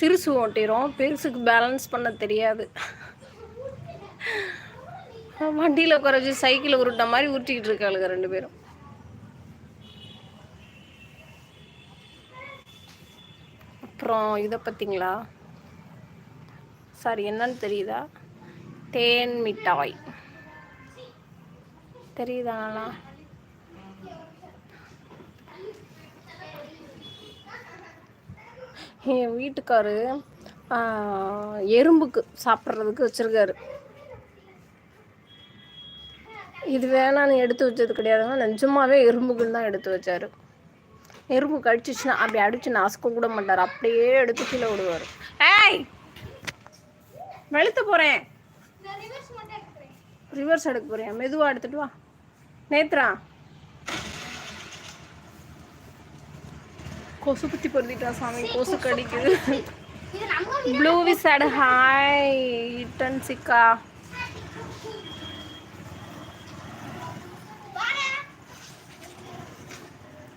சிறுசு ஓட்டிடும் பெருசுக்கு பேலன்ஸ் பண்ண தெரியாது. வண்டியில் குறைச்சி சைக்கிளை உருட்ட மாதிரி உருட்டிக்கிட்டு இருக்காளுங்க ரெண்டு பேரும். அப்புறம் இதை பார்த்தீங்களா? சாரி என்னன்னு தெரியுதா? தேன் மிட்டாய். தெரியுதாங்களா என் வீட்டுக்காரு எறும்புக்கு சாப்பிட்றதுக்கு வச்சுருக்காரு. இது வேணான்னு எடுத்து வச்சது கிடையாதுங்க நிஜமாவே எறும்புக்குன்னு தான் எடுத்து வச்சாரு. எறும்பு கடிச்சிச்சுன்னா அப்படி அடிச்சு நாசுக்க கூட மாட்டார். அப்படியே எடுத்து கீழே விடுவார். ஏய்! வெளுத்து போகிறேன் ரிவர்ஸ் எடுக்க போகிறேன் மெதுவாக எடுத்துட்டு வா. நேத்ரா. கொசு குத்தி பொருத்திட்டா சாமி கொசு கடிக்குது. ப்ளூ விசாடு ஹாய் இட்டன் சிக்கா.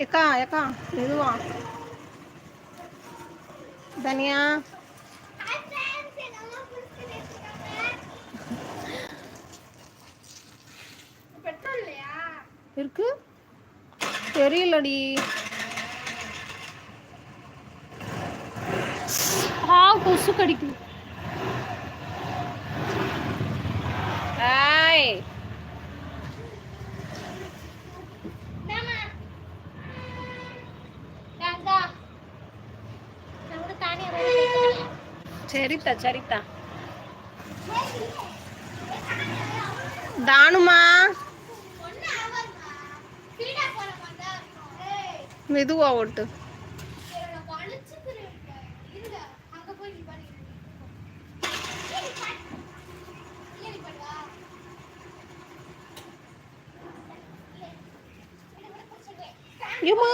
ஏக்கா ஏக்கா மெதுவா. தனியா. இருக்கு? தெரியலடி. கொசு கடிக்குது ஏய் சரித்தா சரித்தா தானுமா? மெதுவா ஓட்டு. ஏமா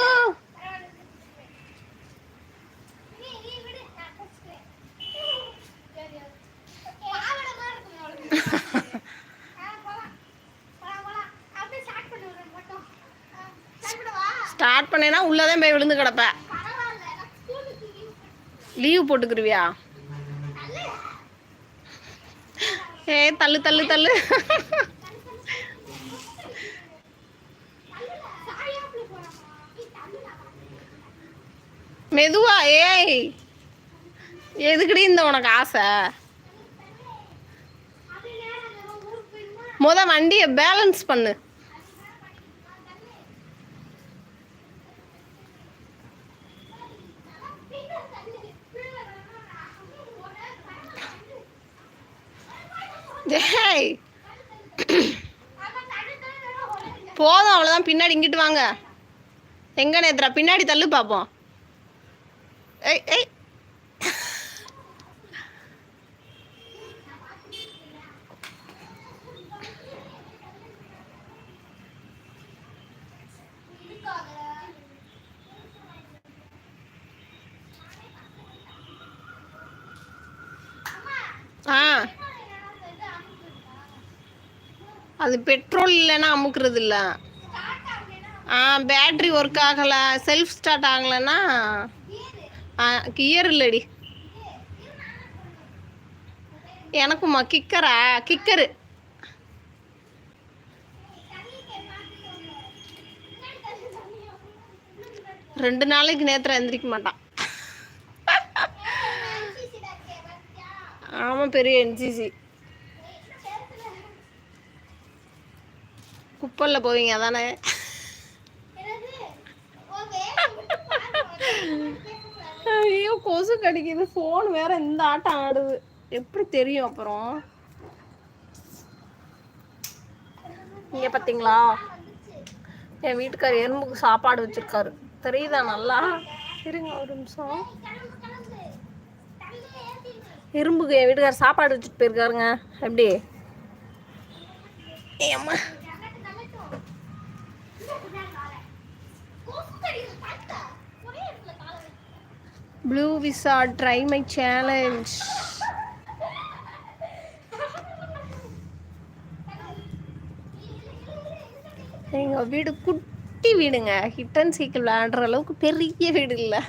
ஸ்டார்ட் பண்ணேன்னா உள்ளதான் போய் விழுந்து கிடப்ப. லீவ் போட்டுக்கிருவியா? ஏ தள்ளு தள்ளு தள்ளு. மெதுவா ஏய். எதுக்குடி இந்த உனக்கு ஆசை? முத வண்டியை பேலன்ஸ் பண்ணு. ஜெய் போதும் அவ்வளோதான் பின்னாடி இங்கிட்டு வாங்க. எங்க நேத்ரா? பின்னாடி தள்ளு பார்ப்போம் ஏய் ஏய். ஆ. அது பெட்ரோல் இல்லைன்னா அமுக்குறது இல்லை ஆ பேட்ரி ஒர்க் ஆகலை. செல்ஃப் ஸ்டார்ட் ஆகலைன்னா கியர் இல்லடி. எனக்குமா கிக்கரா கிக்கரு ரெண்டு நாளைக்கு நேத்திரம் எந்திரிக்க மாட்டான். ஆமாம் பெரிய என்சிசி குப்பலில் போவீங்க அதானே? ஐயோ கொசு கடிக்குது ஃபோன் வேற இந்த ஆட்டம் ஆடுது. எப்படி தெரியும் அப்புறம்? இங்க பாத்தீங்களா? என் வீட்டுக்கார் எறும்புக்கு சாப்பாடு வச்சிருக்காரு. தெரியுதா நல்லா? இருங்க ஒரு நிமிஷம். எறும்புக்கு என் வீட்டுக்கார் சாப்பாடு வச்சுட்டு போயிருக்காருங்க. எப்படி? ஏம்மா. Blue visa try my challenge எங்கள் வீடு குட்டி வீடுங்க. ஹிட் அண்ட் சீக்கிள் விளையாடுற அளவுக்கு பெரிய வீடு இல்லை.